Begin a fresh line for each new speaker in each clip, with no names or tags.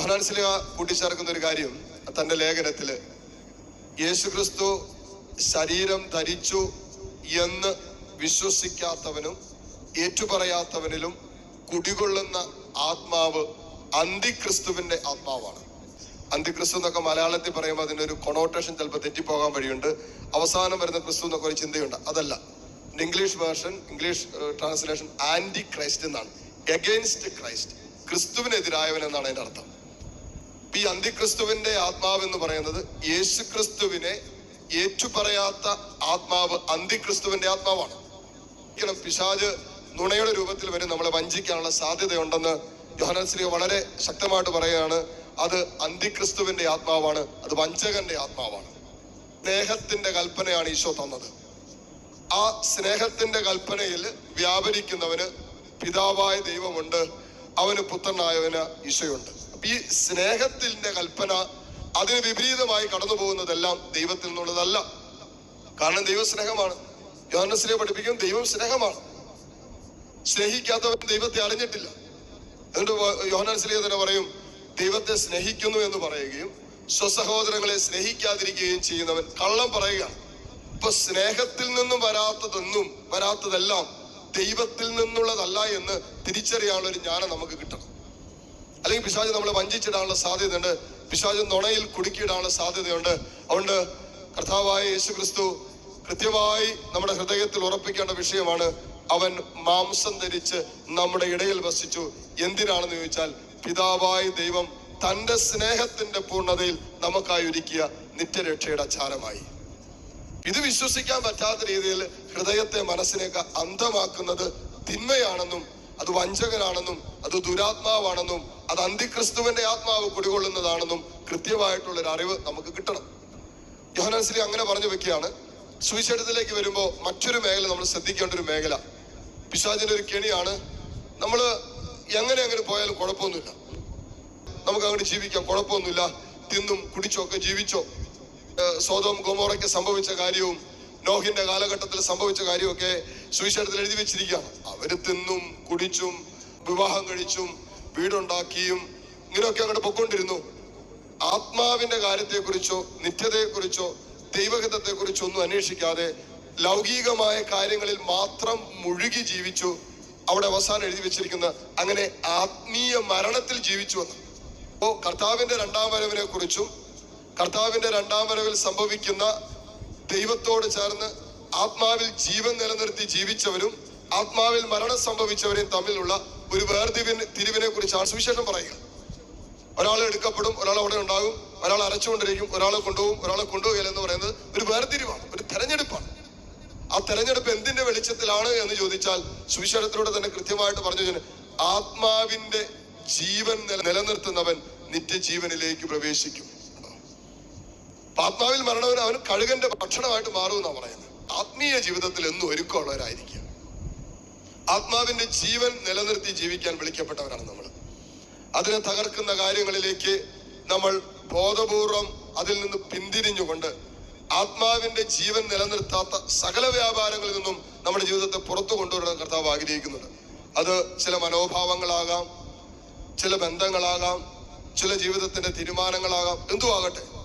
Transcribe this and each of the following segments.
യോഹനാൻസിലിക കൂട്ടിച്ചേർക്കുന്ന ഒരു കാര്യം തന്റെ ലേഖനത്തിൽ യേശുക്രിസ്തു ശരീരം ധരിച്ചു എന്ന് വിശ്വസിക്കാത്തവനും ഏറ്റുപറയാത്തവനിലും കുടികൊള്ളുന്ന ആത്മാവ് അന്തിക്രിസ്തുവിന്റെ ആത്മാവാണ്. അന്തിക്രിസ്തു എന്നൊക്കെ മലയാളത്തിൽ പറയുമ്പോൾ അതിന്റെ ഒരു കൊണോട്ടേഷൻ ചിലപ്പോൾ തെറ്റിപ്പോകാൻ വഴിയുണ്ട്. അവസാനം വരുന്ന ക്രിസ്തു എന്നൊക്കെ ഒരു ചിന്തയുണ്ട്. അതല്ല. English version English translation antichrist എന്നാണ്. എഗെയിൻസ്റ്റ് ക്രൈസ്റ്റ് ക്രിസ്തുവിനെതിരായവൻ എന്നാണ് അതിന്റെ അർത്ഥം. ഈ അന്തിക്രിസ്തുവിന്റെ ആത്മാവ് എന്ന് പറയുന്നത് യേശു ക്രിസ്തുവിനെ ഏറ്റുപറയാത്ത ആത്മാവ് അന്തിക്രിസ്തുവിന്റെ ആത്മാവാണ്. ഒരിക്കലും പിശാജ് നുണയുടെ രൂപത്തിൽ വരും നമ്മളെ വഞ്ചിക്കാനുള്ള സാധ്യതയുണ്ടെന്ന് യോഹനശ്രീ വളരെ ശക്തമായിട്ട് പറയുകയാണ്. അത് അന്തിക്രിസ്തുവിന്റെ ആത്മാവാണ് അത് വഞ്ചകന്റെ ആത്മാവാണ്. സ്നേഹത്തിന്റെ കൽപ്പനയാണ് ഈശോ തന്നത്. ആ സ്നേഹത്തിന്റെ കൽപ്പനയിൽ വ്യാപരിക്കുന്നവന് പിതാവായ ദൈവമുണ്ട് അവന് പുത്രനായവന് ഈശോയുണ്ട്. ഈ സ്നേഹത്തിന്റെ കൽപ്പന അതിന് വിപരീതമായി കടന്നു പോകുന്നതെല്ലാം ദൈവത്തിൽ നിന്നുള്ളതല്ല. കാരണം ദൈവസ്നേഹമാണ് സ്നേഹമാണ്. യോഹനസിനെ പഠിപ്പിക്കും ദൈവം സ്നേഹമാണ്. സ്നേഹിക്കാത്തവൻ ദൈവത്തെ അറിഞ്ഞിട്ടില്ല. എന്നിട്ട് യോഹനസിലെ തന്നെ പറയും ദൈവത്തെ സ്നേഹിക്കുന്നു എന്ന് പറയുകയും സ്വസഹോദരങ്ങളെ സ്നേഹിക്കാതിരിക്കുകയും ചെയ്യുന്നവൻ കള്ളം പറയുക ഇപ്പൊ സ്നേഹത്തിൽ നിന്നും വരാത്തതൊന്നും വരാത്തതെല്ലാം ദൈവത്തിൽ നിന്നുള്ളതല്ല എന്ന് തിരിച്ചറിയാനുള്ള ഒരു ജ്ഞാനം നമുക്ക് കിട്ടണം. അല്ലെങ്കിൽ പിശാജ് നമ്മളെ വഞ്ചിച്ചിടാനുള്ള സാധ്യതയുണ്ട്. പിശാജ് നുണയിൽ കുടുക്കിയിടാനുള്ള സാധ്യതയുണ്ട്. അതുകൊണ്ട് കർത്താവായ യേശു ക്രിസ്തു കൃത്യമായി നമ്മുടെ ഹൃദയത്തിൽ ഉറപ്പിക്കേണ്ട വിഷയമാണ് അവൻ മാംസം ധരിച്ച് നമ്മുടെ ഇടയിൽ വസിച്ചു. എന്തിനാണെന്ന് ചോദിച്ചാൽ പിതാവായ ദൈവം തന്റെ സ്നേഹത്തിന്റെ പൂർണതയിൽ നമുക്കായി ഒരുക്കിയ നിത്യരക്ഷയുടെ അച്ചാരമായി. ഇത് വിശ്വസിക്കാൻ പറ്റാത്ത രീതിയിൽ ഹൃദയത്തെ മനസ്സിനെയൊക്കെ അന്ധമാക്കുന്നത് തിന്മയാണെന്നും അത് വഞ്ചകനാണെന്നും അത് ദുരാത്മാവാണെന്നും അത് അന്തിക്രിസ്തുവിന്റെ ആത്മാവ് കുടികൊള്ളുന്നതാണെന്നും കൃത്യമായിട്ടുള്ള ഒരു അറിവ് നമുക്ക് കിട്ടണം. യോഹനാൻസിലി അങ്ങനെ പറഞ്ഞു വെക്കുകയാണ്. സുവിശേഷത്തിലേക്ക് വരുമ്പോൾ മറ്റൊരു മേഖല നമ്മൾ ശ്രദ്ധിക്കേണ്ട ഒരു മേഖല. പിശാചിന്റെ ഒരു കെണിയാണ്. നമ്മൾ എങ്ങനെ അങ്ങനെ പോയാലും കുഴപ്പമൊന്നുമില്ല. നമുക്ക് അങ്ങനെ ജീവിക്കാം കുഴപ്പമൊന്നുമില്ല. തിന്നും കുടിച്ചോ ഒക്കെ ജീവിച്ചോ? സ്വതവും ഗോമോറയ്ക്ക് സംഭവിച്ച കാര്യവും നോഹിന്റെ കാലഘട്ടത്തിൽ സംഭവിച്ച കാര്യമൊക്കെ സുവിശേഷത്തിൽ എഴുതി വെച്ചിരിക്കുകയാണ്. അവർ തിന്നും കുടിച്ചും വിവാഹം കഴിച്ചും വീടുണ്ടാക്കിയും ഇങ്ങനെയൊക്കെ അങ്ങോട്ട് പൊക്കൊണ്ടിരുന്നു ആത്മാവിന്റെ കാര്യത്തെക്കുറിച്ചോ നിത്യതയെക്കുറിച്ചോ ദൈവഹിതത്തെക്കുറിച്ചോ ഒന്നും അന്വേഷിക്കാതെ ലൗകികമായ കാര്യങ്ങളിൽ മാത്രം മുഴുകി ജീവിച്ചു അവിടെ അവസാനം എഴുതി വെച്ചിരിക്കുന്ന അങ്ങനെ ആത്മീയ മരണത്തിൽ ജീവിച്ചു വന്നു അപ്പോ കർത്താവിന്റെ രണ്ടാം വരവിനെ കുറിച്ചും കർത്താവിന്റെ രണ്ടാം വരവിൽ സംഭവിക്കുന്ന ദൈവത്തോട് ചേർന്ന് ആത്മാവിൽ ജീവൻ നിലനിർത്തി ജീവിച്ചവരും ആത്മാവിൽ മരണം സംഭവിച്ചവരെയും തമ്മിലുള്ള ഒരു വേർതിരിവിനെ തിരിവിനെ കുറിച്ചാണ് സുവിശേഷം പറയുക. ഒരാൾ എടുക്കപ്പെടും ഒരാൾ അവിടെ ഉണ്ടാകും ഒരാൾ അരച്ചുകൊണ്ടിരിക്കും ഒരാളെ കൊണ്ടുപോകും ഒരാളെ കൊണ്ടുപോകില്ല എന്ന് പറയുന്നത് ഒരു വേർതിരിവാണ് ഒരു തെരഞ്ഞെടുപ്പാണ്. ആ തെരഞ്ഞെടുപ്പ് എന്തിന്റെ വെളിച്ചത്തിലാണ് എന്ന് ചോദിച്ചാൽ സുവിശേഷത്തിലൂടെ തന്നെ കൃത്യമായിട്ട് പറഞ്ഞു ആത്മാവിന്റെ ജീവൻ നിലനിർത്തുന്നവൻ നിത്യജീവനിലേക്ക് പ്രവേശിക്കും. ആത്മാവിൽ മരണവൻ അവൻ കഴുകന്റെ ഭക്ഷണമായിട്ട് മാറുമെന്നാണ് പറയുന്നത്. ആത്മീയ ജീവിതത്തിൽ എന്നും ഒരുക്കമുള്ളവരായിരിക്കുക. ആത്മാവിന്റെ ജീവൻ നിലനിർത്തി ജീവിക്കാൻ വിളിക്കപ്പെട്ടവരാണ് നമ്മൾ. അതിനെ തകർക്കുന്ന കാര്യങ്ങളിലേക്ക് നമ്മൾ ബോധപൂർവം അതിൽ നിന്ന് പിന്തിരിഞ്ഞുകൊണ്ട് ആത്മാവിന്റെ ജീവൻ നിലനിർത്താത്ത സകല വ്യാപാരങ്ങളിൽ നിന്നും നമ്മുടെ ജീവിതത്തെ പുറത്തു കൊണ്ടുവരാൻ കർത്താവ് ആഗ്രഹിക്കുന്നുണ്ട്. അത് ചില മനോഭാവങ്ങളാകാം ചില ബന്ധങ്ങളാകാം ചില ജീവിതത്തിന്റെ തീരുമാനങ്ങളാകാം എന്തും ആകട്ടെ.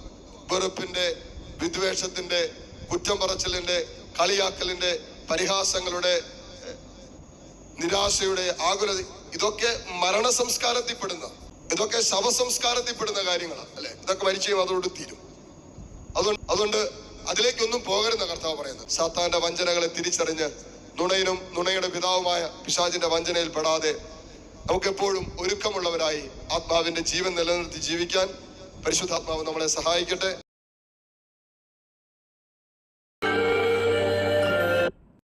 വെറുപ്പിന്റെ വിദ്വേഷത്തിന്റെ കുറ്റം പറച്ചിലിന്റെ കളിയാക്കലിന്റെ പരിഹാസങ്ങളുടെ നിരാശയുടെ ആകുല ഇതൊക്കെ മരണ സംസ്കാരത്തിൽപ്പെടുന്ന ഇതൊക്കെ ശവസംസ്കാരത്തിൽപ്പെടുന്ന കാര്യങ്ങളാണ് അല്ലെ? ഇതൊക്കെ മരിച്ചു അതോട് തീരും. അതുകൊണ്ട് അതുകൊണ്ട് അതിലേക്കൊന്നും പോകരുന്ന കർത്താവ് പറയുന്നത്. സാത്താന്റെ വഞ്ചനകളെ തിരിച്ചറിഞ്ഞ് നുണയിനും നുണയുടെ പിതാവുമായ പിശാചിന്റെ വഞ്ചനയിൽ പെടാതെ നമുക്കെപ്പോഴും ഒരുക്കമുള്ളവരായി ആത്മാവിന്റെ ജീവൻ നിലനിർത്തി ജീവിക്കാൻ പരിശുദ്ധാത്മാവ് നമ്മളെ സഹായിക്കട്ടെ.